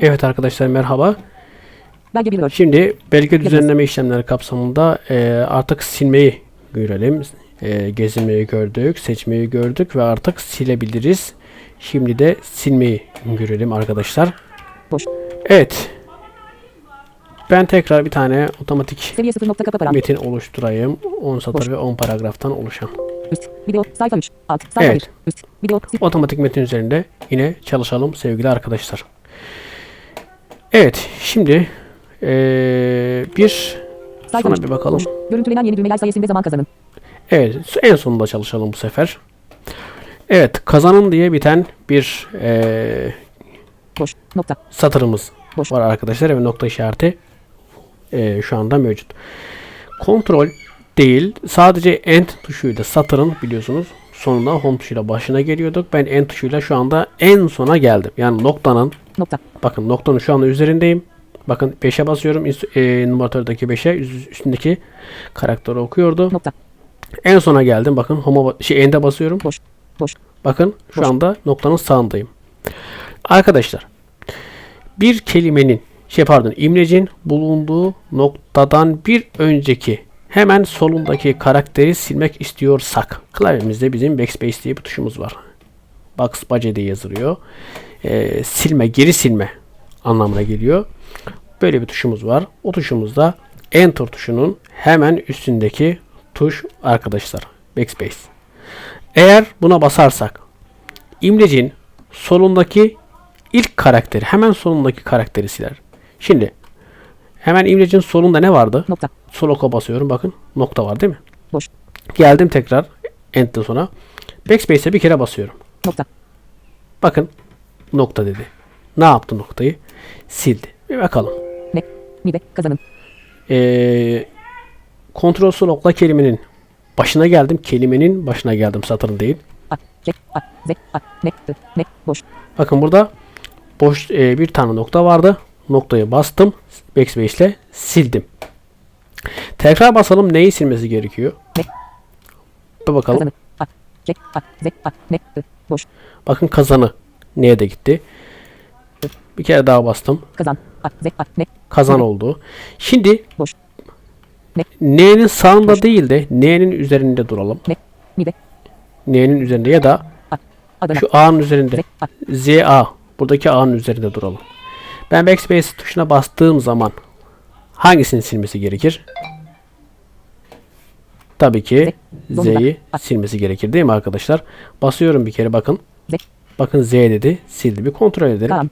Evet arkadaşlar merhaba. Belge 1 Word. Şimdi belge düzenleme işlemleri kapsamında e, artık silmeyi görelim. E, gezinmeyi gördük, seçmeyi gördük ve artık silebiliriz. Şimdi de silmeyi görelim arkadaşlar. Boş. Evet. Ben tekrar bir tane otomatik Seviye 0 nokta kapa param. metin oluşturayım. 10 satır Boş. ve 10 paragraftan oluşan. Üst. Video. Sayfa 3. Alt. Sayfa Evet. 1. Üst. Video. Otomatik metin üzerinde yine çalışalım sevgili arkadaşlar. Evet, şimdi eee, bir Sayfa sonra 3. bir bakalım. Görüntülenen yeni düğmeler sayesinde zaman kazanın. Evet, en sonunda çalışalım bu sefer. Evet, kazanın diye biten bir eee, Boş. Nokta. satırımız Boş. var arkadaşlar ve nokta işareti eee, şu anda mevcut. Kontrol değil, sadece end tuşuyla satırın biliyorsunuz sonuna home tuşuyla başına geliyorduk. Ben end tuşuyla şu anda en sona geldim. Yani noktanın Nokta. Bakın noktanın şu anda üzerindeyim. Bakın 5'e basıyorum. E, numaratördeki 5'e üst- üstündeki karakteri okuyordu. Nokta. En sona geldim. Bakın home'a şey end'e basıyorum. Boş. Boş. Bakın şu Boş. anda noktanın sağındayım. Arkadaşlar bir kelimenin şey pardon imlecin bulunduğu noktadan bir önceki hemen solundaki karakteri silmek istiyorsak klavyemizde bizim backspace diye bir tuşumuz var. Backspace diye yazılıyor. Ee, silme, geri silme anlamına geliyor. Böyle bir tuşumuz var. O tuşumuz da Enter tuşunun hemen üstündeki tuş arkadaşlar. Backspace. Eğer buna basarsak imlecin solundaki ilk karakteri hemen solundaki karakteri siler. Şimdi hemen imlecin solunda ne vardı? Nokta. Sol oka basıyorum bakın nokta var değil mi? Boş. Geldim tekrar Enter sonra. Backspace'e bir kere basıyorum. Nokta. Bakın nokta dedi. Ne yaptı noktayı? Sildi. Bir bakalım. Ne? Mide. Kazanın. Ee, kontrol sol okla kelimenin başına geldim. Kelimenin başına geldim satırın değil. A. J. A. Z. A. Ne. Ne. Boş. Bakın burada boş e, bir tane nokta vardı. Noktayı bastım. Backspace ile sildim. Tekrar basalım. Neyi silmesi gerekiyor? Bir bakalım. Bakın kazanı neye de gitti. Bir kere daha bastım. Kazan. Kazan oldu. Şimdi? N'nin sağında değil de N'nin üzerinde duralım. N'nin üzerinde ya da şu A'nın üzerinde. ZA. Buradaki A'nın üzerinde duralım. Ben backspace tuşuna bastığım zaman hangisini silmesi gerekir? Tabii ki. Z'yi silmesi gerekir değil mi arkadaşlar? Basıyorum bir kere bakın. Bakın Z dedi. Sildi. Bir kontrol edelim.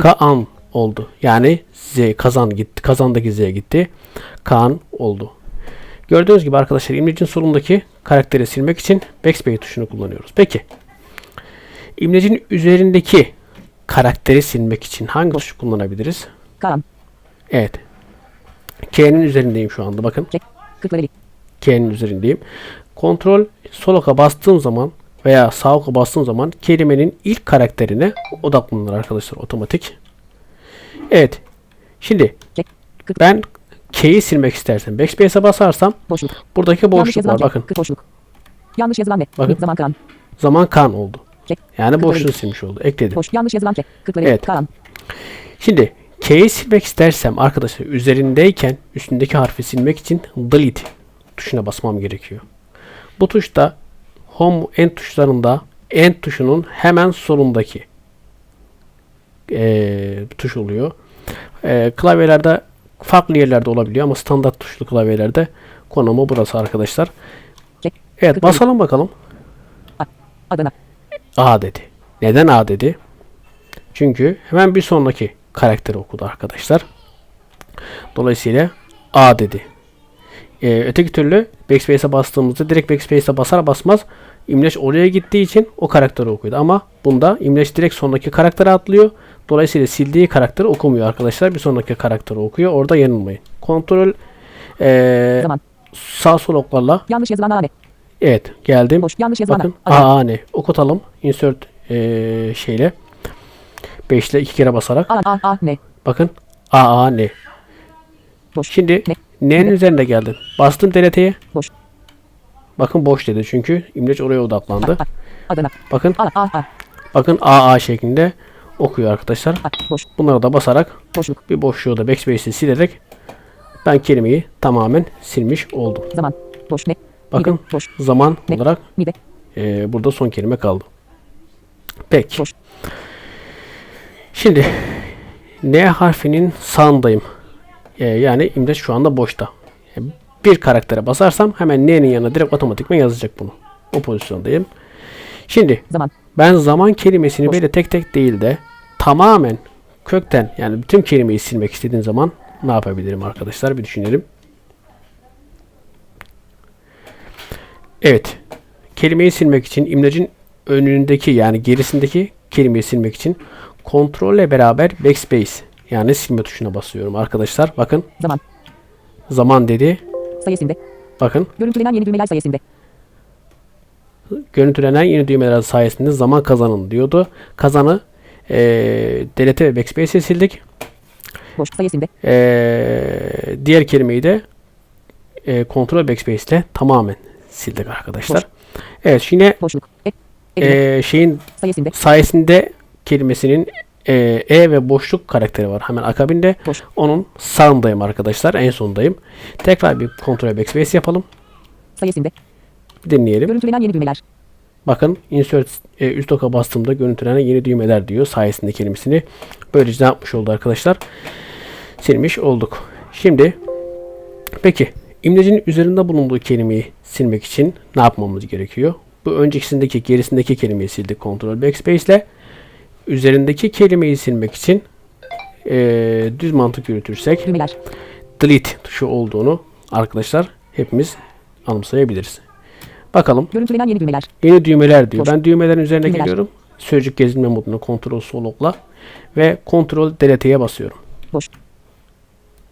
Kaan oldu. Yani Z kazan gitti. Kazandaki Z gitti. Kaan oldu. Gördüğünüz gibi arkadaşlar imlecin solundaki karakteri silmek için backspace tuşunu kullanıyoruz. Peki. İmlecin üzerindeki karakteri silmek için hangi tuşu kullanabiliriz? Kaan. Evet. K'nin üzerindeyim şu anda. Bakın. K'nin üzerindeyim. Kontrol sol oka bastığım zaman veya sağ oka bastığım zaman kelimenin ilk karakterine odaklanır arkadaşlar otomatik. Evet. Şimdi ben K'yi silmek istersem backspace'e basarsam Boşluk. buradaki boşluk var. Bakın. Boşluk. Yanlış yazılan ne? Bakın. Zaman Kaan. Zaman kan oldu. J. Yani boşluğu silmiş oldu. Ekledim. Boş. Yanlış yazılan J. Kırklareli. Evet. Kaan. Şimdi K'yi silmek istersem arkadaşlar üzerindeyken üstündeki harfi silmek için delete tuşuna basmam gerekiyor. Bu tuş da home end tuşlarında end tuşunun hemen solundaki eee, tuş oluyor. Eee, klavyelerde farklı yerlerde olabiliyor ama standart tuşlu klavyelerde konumu burası arkadaşlar. Evet basalım bakalım. Adana. A dedi. Neden A dedi? Çünkü hemen bir sonraki karakteri okudu arkadaşlar. Dolayısıyla A dedi. Ee, öteki türlü backspace'e bastığımızda direkt backspace'e basar basmaz imleç oraya gittiği için o karakteri okuyordu. Ama bunda imleç direkt sonraki karaktere atlıyor. Dolayısıyla sildiği karakteri okumuyor arkadaşlar. Bir sonraki karakteri okuyor. Orada yanılmayın. Kontrol ee, Zaman. sağ sol oklarla Yanlış yazılan A ne? Evet geldim. Boş. Yanlış yazılan Bakın A. Adana. aa ne okutalım insert eee, şeyle 5 ile 2 kere basarak A. A. A. Ne? bakın aa ne Boş. şimdi Ne? n'nin Ne? üzerinde geldin bastım DLT'ye Boş. bakın boş dedi çünkü imleç oraya odaklandı A. Adana. bakın A. A. A. bakın aa şeklinde okuyor arkadaşlar. A. Boş. Bunlara da basarak Boşluk. bir boşluğu da backspace'i silerek ben kelimeyi tamamen silmiş oldum. Zaman. Boş. Ne? Bakın Mide. Boş. zaman Ne? olarak Mide. e, burada son kelime kaldı. Peki. Boş. Şimdi N harfinin sağındayım. E, yani imleç şu anda boşta. E, bir karaktere basarsam hemen N'nin yanına direkt otomatikman yazacak bunu. O pozisyondayım. Şimdi Zaman. ben zaman kelimesini Boş. böyle tek tek değil de tamamen kökten yani bütün kelimeyi silmek istediğim zaman ne yapabilirim arkadaşlar bir düşünelim. Evet. Kelimeyi silmek için imlecin önündeki yani gerisindeki kelimeyi silmek için kontrolle beraber backspace yani silme tuşuna basıyorum arkadaşlar. Bakın Zaman. zaman dedi. Sayesinde. Bakın Görüntülenen yeni düğmeler sayesinde. görüntülenen yeni düğmeler sayesinde zaman kazanın diyordu. Kazanı eee delete ve backspace'e sildik. Boş. Sayesinde. Eee, diğer kelimeyi de eee kontrol backspace ile tamamen sildik arkadaşlar. Evet şimdi Boşluk. E. Eee, şeyin sayesinde. sayesinde kelimesinin e, e ve boşluk karakteri var. Hemen akabinde Boş. onun sağındayım arkadaşlar. En sondayım. Tekrar bir kontrol backspace yapalım. Sayesinde. Dinleyelim. Görüntülenen yeni düğmeler. Bakın insert e, üst oka bastığımda görüntülenen yeni düğmeler diyor sayesinde kelimesini. Böylece ne yapmış oldu arkadaşlar? Silmiş olduk. Şimdi peki imlecin üzerinde bulunduğu kelimeyi silmek için ne yapmamız gerekiyor? Bu öncekisindeki gerisindeki kelimeyi sildik kontrol backspace ile. Üzerindeki kelimeyi silmek için e, düz mantık yürütürsek Düğmeler. delete tuşu olduğunu arkadaşlar hepimiz anımsayabiliriz. Bakalım Görüntülenen yeni düğmeler. Yeni düğmeler diyor. Boş. Ben düğmelerin üzerine Düğmeler. geliyorum. Sözcük gezdirme moduna kontrol sol okla ve kontrol delete'ye basıyorum. Boş.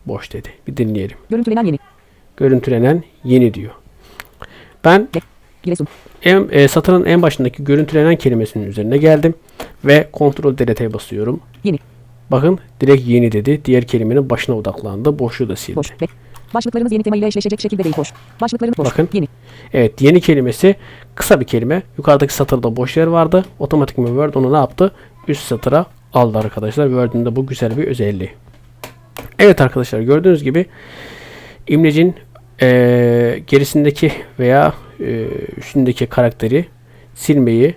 Boş dedi. Bir dinleyelim. Görüntülenen yeni. Görüntülenen yeni diyor. Ben en, e, satırın en başındaki görüntülenen kelimesinin üzerine geldim ve kontrol delete'ye basıyorum. Yeni. Bakın direkt yeni dedi. Diğer kelimenin başına odaklandı. Boşluğu da sildi. Boş. Ve. Başlıklarınız yeni tema ile eşleşecek şekilde değil. Boş. Başlıklarınız boş. Bakın. Yeni. Evet yeni kelimesi kısa bir kelime. Yukarıdaki satırda boş yer vardı. Otomatikman Word onu ne yaptı? Üst satıra aldı arkadaşlar. Word'ün de bu güzel bir özelliği. Evet arkadaşlar gördüğünüz gibi imlecin eee, gerisindeki veya eee, üstündeki karakteri silmeyi,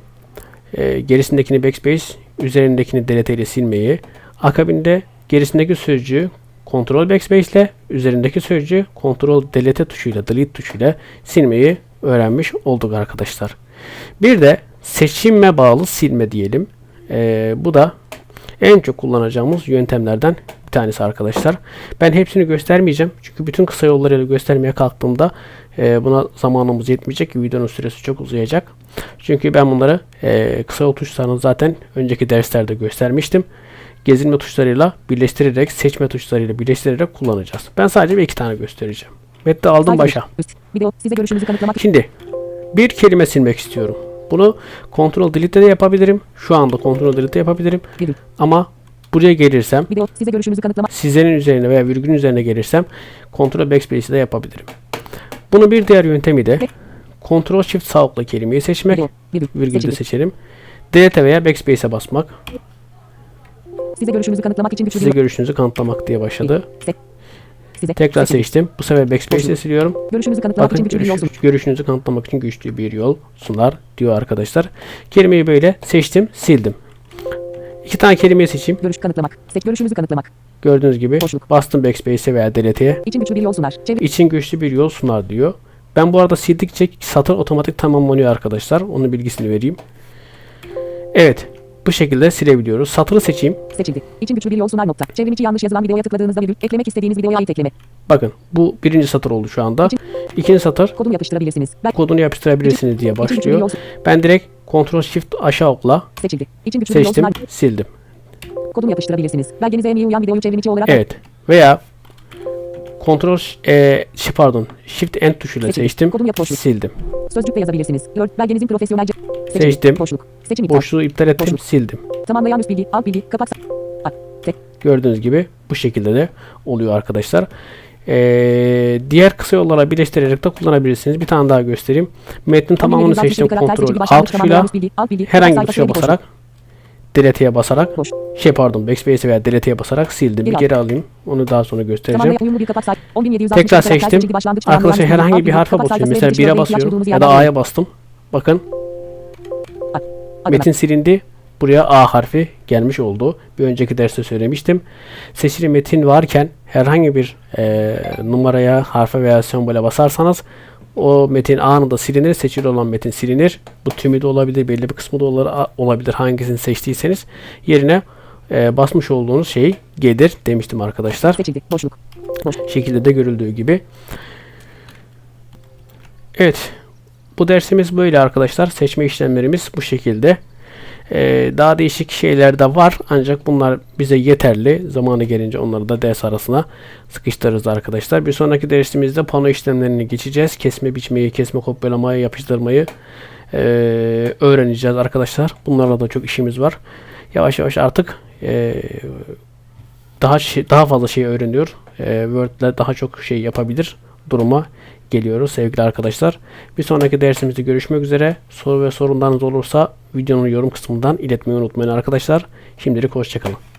eee, gerisindekini backspace, üzerindekini delete ile silmeyi, akabinde gerisindeki sözcüğü Ctrl backspace ile üzerindeki sözcüğü Ctrl delete tuşuyla, delete tuşuyla silmeyi öğrenmiş olduk arkadaşlar. Bir de seçime bağlı silme diyelim. Eee, bu da en çok kullanacağımız yöntemlerden bir tanesi arkadaşlar. Ben hepsini göstermeyeceğim. Çünkü bütün kısa yollarıyla göstermeye kalktığımda e, buna zamanımız yetmeyecek. Videonun süresi çok uzayacak. Çünkü ben bunları e, kısa yol tuşlarını zaten önceki derslerde göstermiştim. Gezinme tuşlarıyla birleştirerek, seçme tuşlarıyla birleştirerek kullanacağız. Ben sadece bir iki tane göstereceğim. Metni aldım başa. Şimdi bir kelime silmek istiyorum. Bunu Ctrl Delete de yapabilirim. Şu anda Ctrl Delete de yapabilirim. Ama buraya gelirsem Video. Size görüşünüzü kanıtlamak. sizlerin üzerine veya virgülün üzerine gelirsem Ctrl Backspace'i de yapabilirim. Bunun bir diğer yöntemi de Ctrl Shift sağ okla kelimeyi seçmek. Virgül. Virgülü de seçelim. Delete veya Backspace'e basmak. Size görüşünüzü kanıtlamak için güçlü Size görüşünüzü kanıtlamak diye başladı. size. Tekrar Seçildi. seçtim. Bu sefer Backspace'e siliyorum. Görüşünüzü kanıtlamak Bakın için güçlü bir yol görüş, görüşünüzü kanıtlamak için güçlü bir yol sunar diyor arkadaşlar. Kelimeyi böyle seçtim, sildim. İki tane kelimeyi seçeyim. Görüş kanıtlamak. Se- görüşünüzü kanıtlamak. Gördüğünüz gibi Boşluk. bastım Backspace'e veya Delete'ye. İçin güçlü bir yol sunar. Çevre. için güçlü bir yol sunar diyor. Ben bu arada sildikçe satır otomatik tamamlanıyor arkadaşlar. Onun bilgisini vereyim. Evet. Bu şekilde silebiliyoruz. Satırı seçeyim. Seçildi. İçin güçlü bir yol sunar nokta. Çevrim içi yanlış yazılan videoya tıkladığınızda virgül. Eklemek istediğiniz videoya ait ekleme. Bakın bu birinci satır oldu şu anda. İkinci satır Kodunu yapıştırabilirsiniz. Ben kodunu yapıştırabilirsiniz diye başlıyor. Ben direkt Ctrl Shift aşağı okla seçildi. İçin güçlü seçtim, sunar. sildim. Kodunu yapıştırabilirsiniz. Belgenize en iyi uyan videoyu çevrim içi olarak Evet. Veya Ctrl e, şey pardon Shift End tuşuyla Seçildi. seçtim, Kodunu yap boşluk. sildim. sözcükle yazabilirsiniz. Word. Belgenizin profesyonelce. Seçildi. Seçtim. Boşluk. Seçim iptal. Boşluğu iptal ettim, Boşluk. sildim. Tamamlayan üst bilgi. Alt bilgi. Kapak. A. Tek. Gördüğünüz gibi bu şekilde de oluyor arkadaşlar. Ee, diğer kısa yollara birleştirerek de kullanabilirsiniz. Bir tane daha göstereyim. Metnin tamamını seçtim. seçici Alt tuşuyla herhangi bir boşluk. basarak delete'ye basarak Boş. şey pardon backspace veya delete'ye basarak sildim. Bir geri alayım. Onu daha sonra göstereceğim. Zamanla uyumlu bir kapak say. 10.760 Tekrar seçtim. Arkadaşlar herhangi bir harfe basıyorum. Mesela ve 1'e ihtiyaç basıyorum ya da A'ya bastım. Bakın metin silindi. Buraya A harfi gelmiş oldu. Bir önceki derste söylemiştim. Seçili metin varken herhangi bir e, numaraya, harfe veya sembole basarsanız o metin anında silinir. Seçili olan metin silinir. Bu tümü de olabilir, belli bir kısmı da ola- olabilir. Hangisini seçtiyseniz yerine e, basmış olduğunuz şey gelir demiştim arkadaşlar Seçildi. Boşluk. Boş. şekilde de görüldüğü gibi. Evet. Bu dersimiz böyle arkadaşlar. Seçme işlemlerimiz bu şekilde. Ee, daha değişik şeyler de var. Ancak bunlar bize yeterli. Zamanı gelince onları da ders arasına sıkıştırırız arkadaşlar. Bir sonraki dersimizde pano işlemlerini geçeceğiz. Kesme biçmeyi, kesme kopyalamayı, yapıştırmayı ee, öğreneceğiz arkadaşlar. Bunlarla da çok işimiz var. Yavaş yavaş artık ee, daha şey, daha fazla şey öğreniyor. Ee, Word'le daha çok şey yapabilir duruma geliyoruz sevgili arkadaşlar. Bir sonraki dersimizde görüşmek üzere. Soru ve sorunlarınız olursa videonun yorum kısmından iletmeyi unutmayın arkadaşlar. Şimdilik hoşçakalın.